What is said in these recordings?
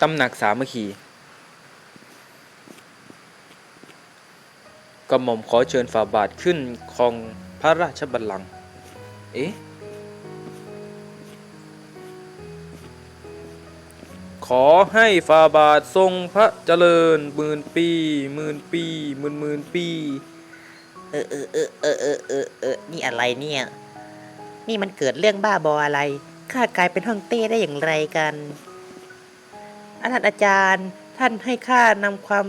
ตำหนักสามัคคีกระหม่อมขอเชิญฝ่าบาทขึ้นครองพระราชบัลลังก์เอ๊ะขอให้ฝ่าบาททรงพระเจริญหมื่นปีหมื่นปีหมื่นหมื่นปี เออเออเออเออเออเออเออนี่อะไรเนี่ย นี่มันเกิดเรื่องบ้าบออะไร ข้ากลายเป็นห้องเต้ได้อย่างไรกัน อาจารย์อาจารย์ ท่านให้ข้านำความ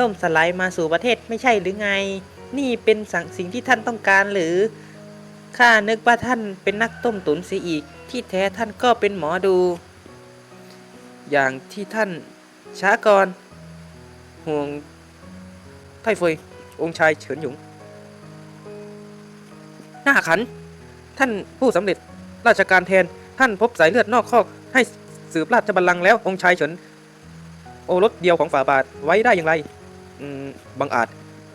ล่มสลายมาสู่ประเทศไม่ใช่หรือไง นี่เป็นสั่งสิ่งที่ท่านต้องการหรือข้านึกว่าท่านเป็นนักต้มตุ๋นเสียอีก ที่แท้ท่านก็เป็นหมอดู อย่างที่ท่านช้าก่อนห่วงไทเฟยองค์ชายเฉินหยงหน้าขัน ท่านผู้สำเร็จราชการแทนท่านพบสายเลือดนอกคอกให้สืบราชบัลลังก์แล้วองค์ชายเฉิน โอรสเดียวของฝ่าบาทไว้ได้อย่างไรอืมบังอาจ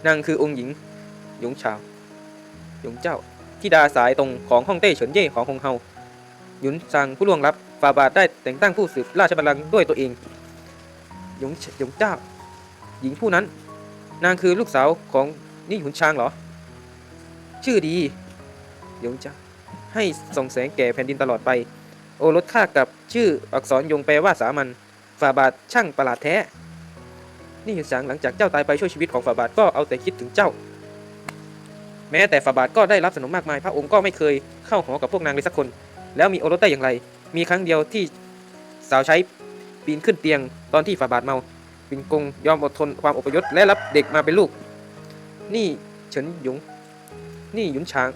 นางคือองค์หญิง หยงชาว หยงเจ้าธิดาสายตรงของฮ่องเต้เฉินเย่ของฮงเฮาหยุนซางผู้ล่วงลับฝ่าบาทได้แต่งตั้งผู้สืบราชบัลลังก์ด้วยตัวเอง หยงหยงเจ้า หญิงผู้นั้น นางคือลูกสาวของนี่หยุนชางเหรอ ชื่อดี หยงเจ้า ให้ส่องแสงแก่แผ่นดินตลอดไป โอรสข้ากับชื่ออักษรยงแปลว่าสามัญ ฝ่าบาทช่างประหลาดแท้ นี่หยุนชางหลังจากเจ้าตายไปช่วยชีวิตของฝ่าบาทก็เอาแต่คิดถึงเจ้า แม้แต่ฝ่าบาทก็ได้รับสนมมากมาย พระองค์ก็ไม่เคยเข้าหอกับพวกนางเลยสักคน แล้วมีโอรสได้อย่างไร มีครั้งเดียวที่สาวใช้ปีนขึ้นเตียงตอนที่ฝ่าบาทเมาปินกงยอมอดทนความอพยพและรับเด็กมาเป็นลูก นี่เฉินหยง นี่หยุนช้าง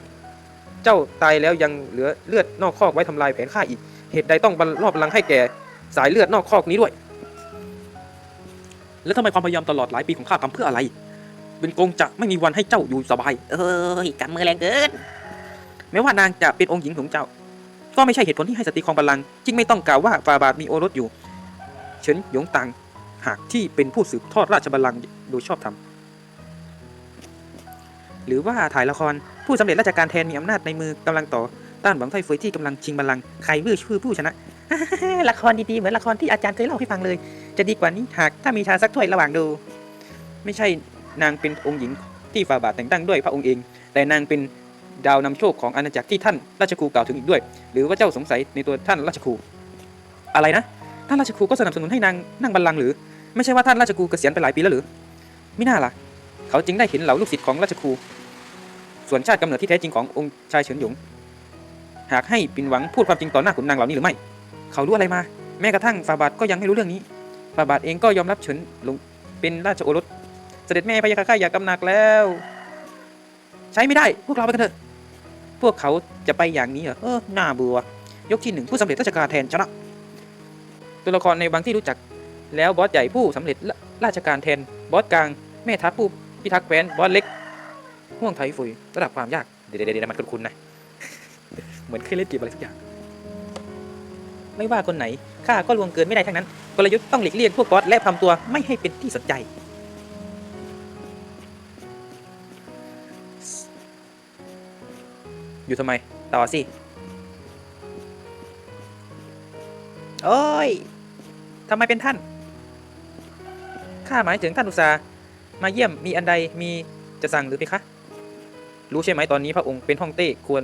เจ้าตายแล้วยังเหลือเลือดนอกคอกไว้ทำลายแผนข้าอีก เหตุใดต้องบัลอบลังให้แก่ สายเลือดนอกคอกนี้ด้วย แล้วทำไมความพยายามตลอดหลายปีของข้าทำเพื่ออะไร เป็นกงจะไม่มีวันให้เจ้าอยู่สบาย เอ้ยกำมือแรงเกินแม้ว่านางจะเป็นองค์หญิงของเจ้า ก็ไม่ใช่เหตุผลที่ให้สตรีคองบัลลังก์จึงไม่ต้องกล่าวว่าฟาบาทมีโอรสอยู่ เฉินหยงตังหากที่เป็นผู้สืบทอดราชบัลลังก์โดยชอบธรรมหรือว่าถ่ายละครผู้สำเร็จราชการแทนมีอำนาจในมือกำลังต่อต้านหวังไทเฟยที่กำลังชิงบัลลังก์ใครบื้อชื่อผู้ชนะ ละครดีๆ เหมือนละครที่อาจารย์เคยเล่าให้ฟังเลย จะดีกว่านี้หากถ้ามีชาสักถ้วยระหว่างดู ไม่ใช่นางเป็นองค์หญิงที่ฟาบาทแต่งตั้งด้วยพระองค์เอง แต่นางเป็นดาวนำโชคของอาณาจักรที่ท่านราชครูกล่าวถึงอีกด้วย หรือว่าเจ้าสงสัยในตัวท่านราชครู อะไรนะ ท่านราชครูก็สนับสนุนให้นางนั่งบัลลังก์หรือ ไม่ใช่ว่าท่านราชครูเกษียณไปหลายปีแล้วหรือไม่น่าล่ะ เขาจึงได้เห็นเหล่าลูกศิษย์ของราชครู ส่วนชาติกำเนิดที่แท้จริงขององค์ชายเฉินหยง หากให้ปินหวังพูดความจริงต่อหน้าขุนนางเหล่านี้หรือไม่ เขารู้อะไรมา แม้กระทั่งฟาบาทก็ยังไม่รู้เรื่องนี้ฟาบาทเองก็ยอมรับเฉินหลงเป็นราชโอรส เสด็จแม่พยาค่าอยากกำหนักแล้ว ใช้ไม่ได้พวกเราไปกันเถอะ พวกเขาจะไปอย่างนี้เหรอเออหน่าเบื่อยกที่หนึ่งผู้สำเร็จราชการแทนชนะตัวละครในบางที่รู้จัก แล้วบอสใหญ่ผู้สำเร็จราชการแทนบอสกลางแม่ทัพผู้พิทักษ์แคว้นบอสเล็กห่วงไทยฟุยระดับความยากเดี๋ยวเดี๋ยวเดี๋ยวมันคุ้นๆนะ เหมือนเคยเล่นเกมอะไรสักอย่าง ไม่ว่าคนไหนข้าก็ลวงเกินไม่ได้ทั้งนั้น กลยุทธ์ต้องหลีกเลี่ยงพวกบอสและทำตัวไม่ให้เป็นที่สนใจ อยู่ทำไม ต่อสิ โอ้ยทำไมเป็นท่าน ข้าหมายถึงท่านอุตสามาเยี่ยมมีอันใดมีจะสั่งหรือเพคะ รู้ใช่ไหมตอนนี้พระองค์เป็นฮ่องเต้ควร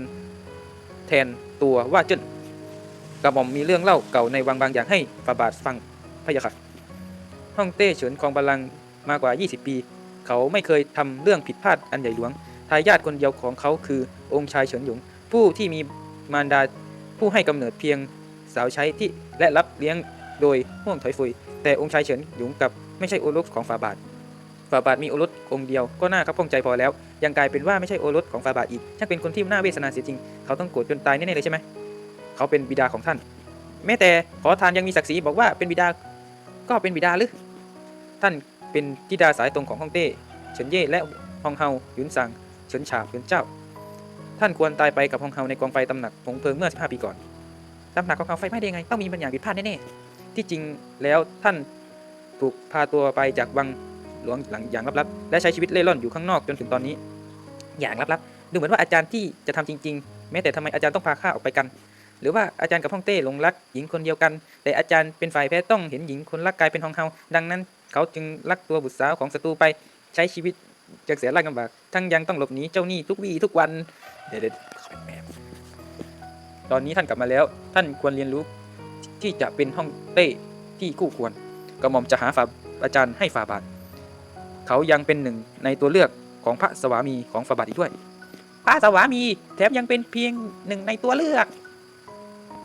แทนตัวว่าเจิ้น กระหม่อมมีเรื่องเล่าเก่าในวังบางอย่างให้ฝ่าบาทฟังพะยะค่ะฮ่องเต้เฉินครองบัลลังก์มากว่า 20 ปี เขาไม่เคยทำเรื่องผิดพลาดอันใหญ่หลวงทายาทคนเดียวของเขาคือองค์ชายเฉินหยง ผู้ที่มีมารดาผู้ให้กำเนิดเพียงสาวใช้ที่และรับเลี้ยงโดยห่วงถอยฟุย แต่องค์ชายเฉินหยงกับไม่ใช่โอรสของฝาบาทฝาบาทมีโอรสองค์เดียวก็น่าครับข้องใจพอแล้ว ยังกลายเป็นว่าไม่ใช่โอรสของฝาบาทอีกช่างเป็นคนที่น่าเวทนาเสียจริง เขาต้องโกรธจนตายแน่ๆเลยใช่ไหม เขาเป็นบิดาของท่าน แม้แต่ขอทานยังมีศักดิ์ศรีบอกว่าเป็นบิดาก็เป็นบิดาหรือท่านเป็นธิดาสายตรงของฮ่องเต้เฉินเย่และฮองเฮาหยุนซังเฉินฉาบเฉินเจ้า ท่านควรตายไปกับฮองเฮาในกองไฟตำหนักผงเพลิงเมื่อ 15 ปีก่อนตำหนักของเขาไฟไหม้ได้ไงต้องมีบางอย่างผิดพลาดแน่ๆที่จริงแล้วท่านถูกพาตัวไปจากวังหลวงหลังอย่างลับๆและใช้ชีวิตเล่ร่อนอยู่ข้างนอกจนถึงตอนนี้ อย่างลับๆดูเหมือนว่าอาจารย์ที่จะทำจริง ๆ แม้แต่ทำไมอาจารย์ต้องพาข้าออกไปกัน หรือว่าอาจารย์กับฮ่องเต้หลงรักหญิงคนเดียวกัน แต่อาจารย์เป็นฝ่ายแพ้ต้องเห็นหญิงคนรักกลายเป็นฮองเฮาดังนั้น เขาจึงลักตัวบุตรสาวของศัตรูไปใช้ชีวิตจากเสียรากลำบากทั้งยังต้องหลบหนีเจ้าหนี้ทุกวี่ทุกวันเดี๋ยวเดี๋ยวเขาไปแอบตอนนี้ท่านกลับมาแล้ว ท่านควรเรียนรู้ที่จะเป็นฮ่องเต้ที่คู่ควรกระหม่อมจะหาฝ่าอาจารย์ให้ฝ่าบาท เขายังเป็นหนึ่งในตัวเลือกของพระสวามีของฝ่าบาทอีกด้วย พระสวามีแถมยังเป็นเพียงหนึ่งในตัวเลือก